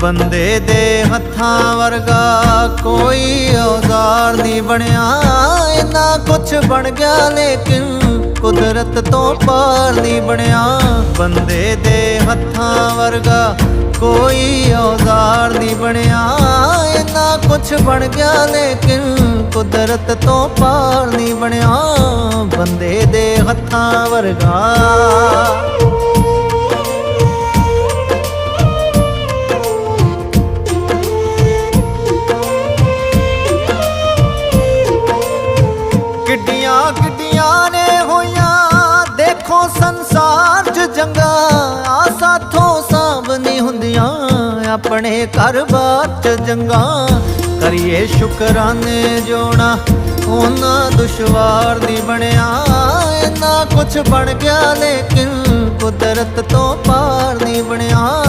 ਬੰਦੇ ਦੇ ਹੱਥਾਂ ਵਰਗਾ ਕੋਈ ਔਜ਼ਾਰ ਨਹੀਂ ਬਣਿਆ। ਇੰਨਾ ਕੁਛ ਬਣ ਗਿਆ ਲੇਕਿਨ ਕੁਦਰਤ ਤੋਂ ਪਾਰ ਨਹੀਂ ਬਣਿਆ। ਬੰਦੇ ਦੇ ਹੱਥਾਂ ਵਰਗਾ ਕੋਈ ਔਜ਼ਾਰ ਨਹੀਂ ਬਣਿਆ। ਇੰਨਾ ਕੁਛ ਬਣ ਗਿਆ ਲੇਕਿਨ ਕੁਦਰਤ ਤੋਂ ਪਾਰ ਨਹੀਂ ਬਣਿਆ। ਬੰਦੇ ਦੇ ਹੱਥਾਂ ਵਰਗਾ ਕਿੱਡੀਆਂ ਕਿੱਡੀਆਂ ਨੇ ਹੋਈਆਂ। ਦੇਖੋ ਸੰਸਾਰ 'ਚ ਜੰਗਾਂ ਆ ਸਾਥੋਂ ਸਾਂਭ ਨਹੀਂ ਹੁੰਦੀਆਂ। ਆਪਣੇ ਘਰ-ਬਾਰ 'ਚ ਜੰਗਾਂ, ਕਰੀਏ ਸ਼ੁਕਰਾਨੇ ਜੋਣਾ ਉਹਨਾਂ ਦੁਸ਼ਵਾਰ ਨਹੀਂ ਬਣਿਆ। ਇੰਨਾ ਕੁਛ ਬਣ ਗਿਆ, ਲੇਕਿਨ ਕੁਦਰਤ ਤੋਂ ਪਾਰ ਨਹੀਂ ਬਣਿਆ।